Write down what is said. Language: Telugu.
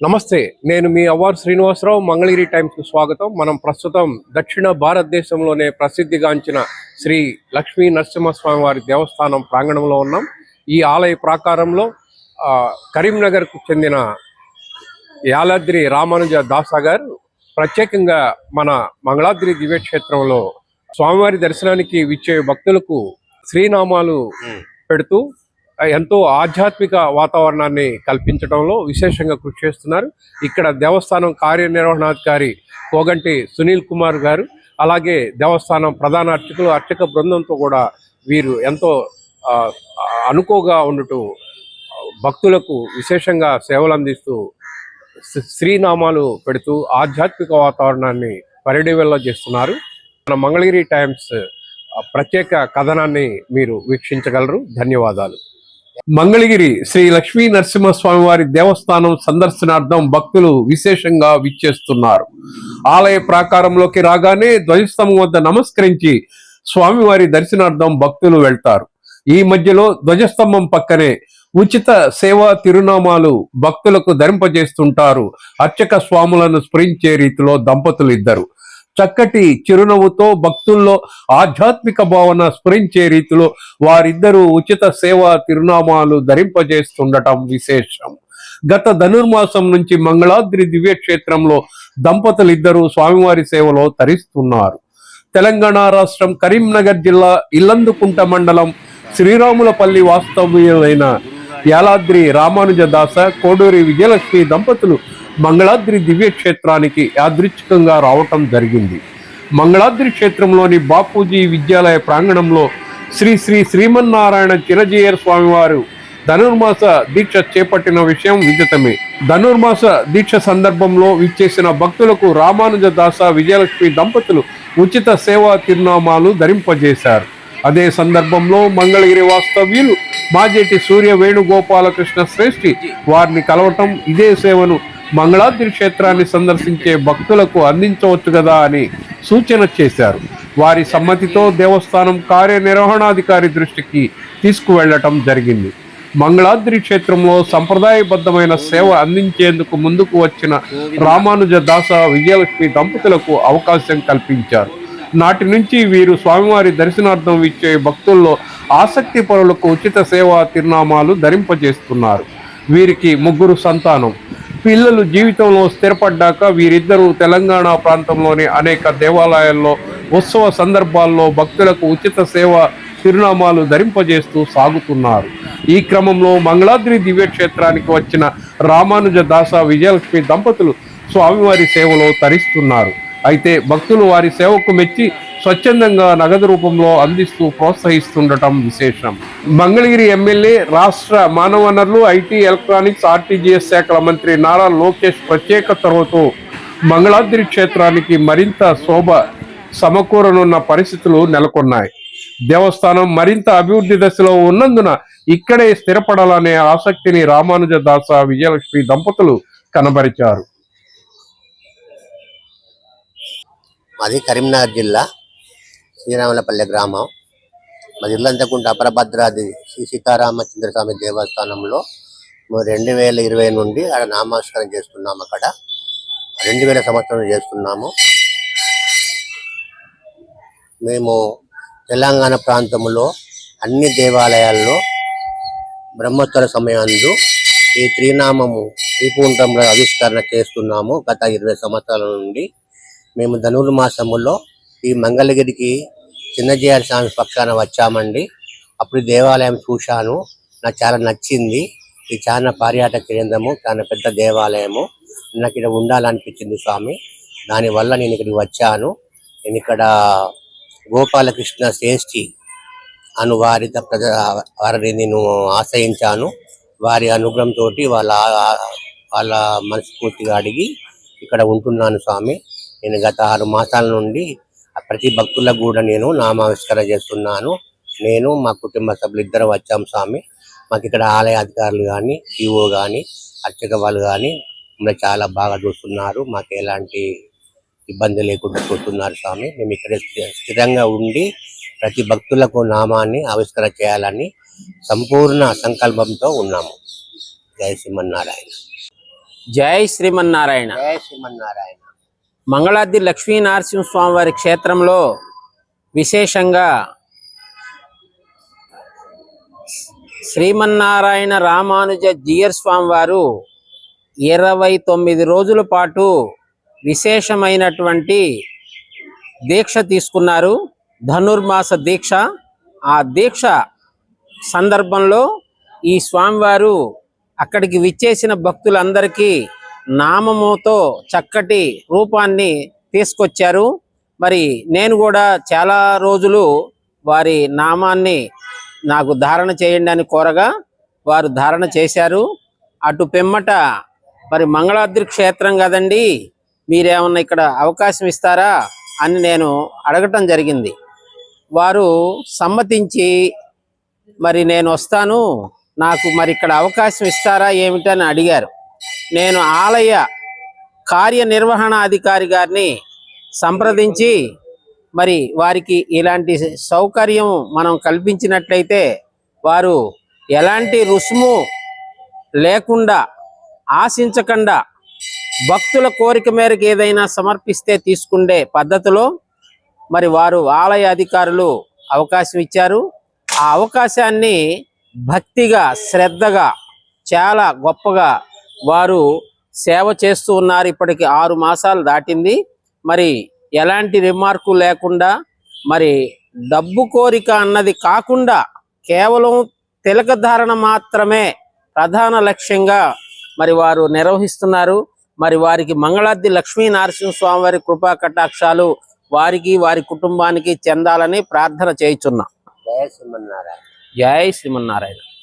నమస్తే నేను మీ అవ్వారు శ్రీనివాసరావు మంగళగిరి టైమ్స్కు స్వాగతం. మనం ప్రస్తుతం దక్షిణ భారతదేశంలోనే ప్రసిద్ధిగాంచిన శ్రీ లక్ష్మీ నరసింహస్వామి వారి దేవస్థానం ప్రాంగణంలో ఉన్నాం. ఈ ఆలయ ప్రాకారంలో కరీంనగర్కు చెందిన యాలాద్రి రామానుజ దాసా గారు ప్రత్యేకంగా మన మంగళాద్రి దివ్యక్షేత్రంలో స్వామివారి దర్శనానికి విచ్చే భక్తులకు శ్రీనామాలు పెడుతూ ఎంతో ఆధ్యాత్మిక వాతావరణాన్ని కల్పించడంలో విశేషంగా కృషి చేస్తున్నారు. ఇక్కడ దేవస్థానం కార్యనిర్వహణాధికారి కోగంటి సునీల్ కుమార్ గారు అలాగే దేవస్థానం ప్రధాన అర్చకులు అర్చక బృందంతో కూడా వీరు ఎంతో అనుకోగా ఉండుటూ భక్తులకు విశేషంగా సేవలు అందిస్తూ శ్రీనామాలు పెడుతూ ఆధ్యాత్మిక వాతావరణాన్ని పరిడివెల్లో చేస్తున్నారు. మన మంగళగిరి టైమ్స్ ప్రత్యేక కథనాన్ని మీరు వీక్షించగలరు. ధన్యవాదాలు. మంగళగిరి శ్రీ లక్ష్మీ నరసింహస్వామి వారి దేవస్థానం సందర్శనార్థం భక్తులు విశేషంగా విచ్చేస్తున్నారు. ఆలయ ప్రాకారంలోకి రాగానే ధ్వజస్తంభం వద్ద నమస్కరించి స్వామివారి దర్శనార్థం భక్తులు వెళ్తారు. ఈ మధ్యలో ధ్వజస్తంభం పక్కనే ఉచిత సేవా తిరునామాలు భక్తులకు ధరింపజేస్తుంటారు. అర్చక స్వాములను స్మరించే రీతిలో దంపతులు ఇద్దరు. చక్కటి చిరునవ్వుతో భక్తుల్లో ఆధ్యాత్మిక భావన స్ఫురించే రీతిలో వారిద్దరూ ఉచిత సేవా తిరునామాలు ధరింపజేస్తుండటం విశేషం. గత ధనుర్మాసం నుంచి మంగళాద్రి దివ్యక్షేత్రంలో దంపతులిద్దరూ స్వామివారి సేవలో తరిస్తున్నారు. తెలంగాణ రాష్ట్రం కరీంనగర్ జిల్లా ఇల్లందుకుంట మండలం శ్రీరాములపల్లి వాస్తవ్యులైన యాలాద్రి రామానుజ దాస కోడూరి విజయలక్ష్మి దంపతులు మంగళాద్రి దివ్యక్షేత్రానికి యాదృచ్ఛికంగా రావటం జరిగింది. మంగళాద్రి క్షేత్రంలోని బాపూజీ విద్యాలయ ప్రాంగణంలో శ్రీ శ్రీ శ్రీమన్నారాయణ చిరజీయర్ స్వామివారు ధనుర్మాస దీక్ష చేపట్టిన విషయం విదితమే. ధనుర్మాస దీక్ష సందర్భంలో విచ్చేసిన భక్తులకు రామానుజ దాస విజయలక్ష్మి దంపతులు ఉచిత సేవా తిరునామాలు ధరింపజేశారు. అదే సందర్భంలో మంగళగిరి వాస్తవ్యులు మాజేటి సూర్య వేణుగోపాలకృష్ణ శ్రేష్ఠి వారిని కలవటం ఇదే సేవను మంగళాద్రి క్షేత్రాన్ని సందర్శించే భక్తులకు అందించవచ్చు కదా అని సూచన చేశారు. వారి సమ్మతితో దేవస్థానం కార్యనిర్వహణాధికారి దృష్టికి తీసుకువెళ్ళటం జరిగింది. మంగళాద్రి క్షేత్రంలో సంప్రదాయబద్ధమైన సేవ అందించేందుకు ముందుకు వచ్చిన రామానుజ దాస విజయలక్ష్మి దంపతులకు అవకాశం కల్పించారు. నాటి నుంచి వీరు స్వామివారి దర్శనార్థం ఇచ్చే భక్తుల్లో ఆసక్తి పరులకు ఉచిత సేవా తిరునామాలు ధరింపజేస్తున్నారు. వీరికి ముగ్గురు సంతానం. పిల్లలు జీవితంలో స్థిరపడ్డాక వీరిద్దరూ తెలంగాణ ప్రాంతంలోని అనేక దేవాలయాల్లో ఉత్సవ సందర్భాల్లో భక్తులకు ఉచిత సేవ చిరునామాలు ధరింపజేస్తూ సాగుతున్నారు. ఈ క్రమంలో మంగళాద్రి దివ్యక్షేత్రానికి వచ్చిన రామానుజ దాస విజయలక్ష్మి దంపతులు స్వామివారి సేవలో తరిస్తున్నారు. అయితే భక్తులు వారి సేవకు మెచ్చి స్వచ్ఛందంగా నగదు రూపంలో అందిస్తూ ప్రోత్సహిస్తుండటం విశేషం. మంగళగిరి ఎమ్మెల్యే రాష్ట్ర మానవ వనరులు ఐటీ ఎలక్ట్రానిక్స్ ఆర్టీజీఎస్ శాఖల మంత్రి నారా లోకేష్ ప్రత్యేక చొరవతో మంగళాద్రి క్షేత్రానికి మరింత శోభ సమకూరనున్న పరిస్థితులు నెలకొన్నాయి. దేవస్థానం మరింత అభివృద్ధి దశలో ఉన్నందున ఇక్కడే స్థిరపడాలనే ఆసక్తిని రామానుజ దాస విజయలక్ష్మి దంపతులు కనబరిచారు. మాది కరీంనగర్ జిల్లా శ్రీరాములపల్లె గ్రామం. మాది ఇల్లంతకుంట అపరభద్రాది శ్రీ సీతారామచంద్ర స్వామి దేవస్థానంలో రెండు వేల ఇరవై నుండి అక్కడ నామస్కారం చేస్తున్నాము అక్కడ. రెండు వేల సంవత్సరం చేస్తున్నాము. మేము తెలంగాణ ప్రాంతంలో అన్ని దేవాలయాల్లో బ్రహ్మోత్సవ సమయంలో ఈ త్రినామము శ్రీకుంఠంలో ఆవిష్కరణ చేస్తున్నాము. గత ఇరవై సంవత్సరాల నుండి మేము ధనుర్మాసములో ఈ మంగళగిరికి చిన్నజీఆర్ స్వామి పక్షాన వచ్చామండి. అప్పుడు దేవాలయం చూశాను. నాకు చాలా నచ్చింది. ఇది చాలా పర్యాటక కేంద్రము చాలా పెద్ద దేవాలయము నాకు ఇక్కడ ఉండాలనిపించింది స్వామి. దానివల్ల నేను ఇక్కడికి వచ్చాను. నేను ఇక్కడ గోపాలకృష్ణ శ్రేష్ఠి అను వారి ప్రజ వారిని నేను ఆశ్రయించాను. వారి అనుగ్రహంతో వాళ్ళ వాళ్ళ మనస్ఫూర్తిగా అడిగి ఇక్కడ ఉంటున్నాను స్వామి. నేను గత ఆరు మాసాల నుండి ప్రతి భక్తులకు కూడా నేను నామావిష్కరణ చేస్తున్నాను. నేను మా కుటుంబ సభ్యులు ఇద్దరు వచ్చాం స్వామి. మాకు ఇక్కడ ఆలయ అధికారులు కానీ ఈఓ కానీ అర్చక వాళ్ళు కానీ మమ్మల్ని చాలా బాగా చూస్తున్నారు. మాకు ఎలాంటి ఇబ్బంది లేకుండా చూస్తున్నారు స్వామి. మేము ఇక్కడ స్థి- స్థిరంగా ఉండి ప్రతి భక్తులకు నామాన్ని ఆవిష్కరణ చేయాలని సంపూర్ణ సంకల్పంతో ఉన్నాము. జయ శ్రీమన్నారాయణ. జై శ్రీమన్నారాయణ. జయ శ్రీమన్నారాయణ. మంగళాద్రి లక్ష్మీ నరసింహస్వామి వారి క్షేత్రంలో విశేషంగా శ్రీమన్నారాయణ రామానుజ జియర్ స్వామి వారు ఇరవై తొమ్మిది రోజుల పాటు విశేషమైనటువంటి దీక్ష తీసుకున్నారు. ధనుర్మాస దీక్ష. ఆ దీక్ష సందర్భంలో ఈ స్వామివారు అక్కడికి విచ్చేసిన భక్తులందరికీ నామముతో చక్కటి రూపాన్ని తీసుకొచ్చారు. మరి నేను కూడా చాలా రోజులు వారి నామాన్ని నాకు ధారణ చేయండి అని కోరగా వారు ధారణ చేశారు. అటు పెమ్మట మరి మంగళాద్రి క్షేత్రం కదండి మీరేమన్నా ఇక్కడ అవకాశం ఇస్తారా అని నేను అడగటం జరిగింది. వారు సమ్మతించి మరి నేను వస్తాను నాకు మరి ఇక్కడ అవకాశం ఇస్తారా ఏమిటని అడిగారు. నేను ఆలయ కార్యనిర్వహణ అధికారి గారిని సంప్రదించి మరి వారికి ఇలాంటి సౌకర్యం మనం కల్పించినట్లయితే వారు ఎలాంటి రుసుము లేకుండా ఆశించకుండా భక్తుల కోరిక మేరకు ఏదైనా సమర్పిస్తే తీసుకుండే పద్ధతిలో మరి వారు ఆలయ అధికారులు అవకాశం ఇచ్చారు. ఆ అవకాశాన్ని భక్తిగా శ్రద్ధగా చాలా గొప్పగా వారు సేవ చేస్తూ ఉన్నారు ఇప్పటికి ఆరు మాసాలు దాటింది. మరి ఎలాంటి రిమార్కు లేకుండా మరి డబ్బు కోరిక అన్నది కాకుండా కేవలం తిలక ధారణ మాత్రమే ప్రధాన లక్ష్యంగా మరి వారు నిర్వహిస్తున్నారు. మరి వారికి మంగళాద్రి లక్ష్మీ నరసింహస్వామి వారి కృపా కటాక్షాలు వారికి వారి కుటుంబానికి చెందాలని ప్రార్థన చేయుచున్నాం. జయ శ్రీమన్నారాయణ. జై శ్రీమన్నారాయణ.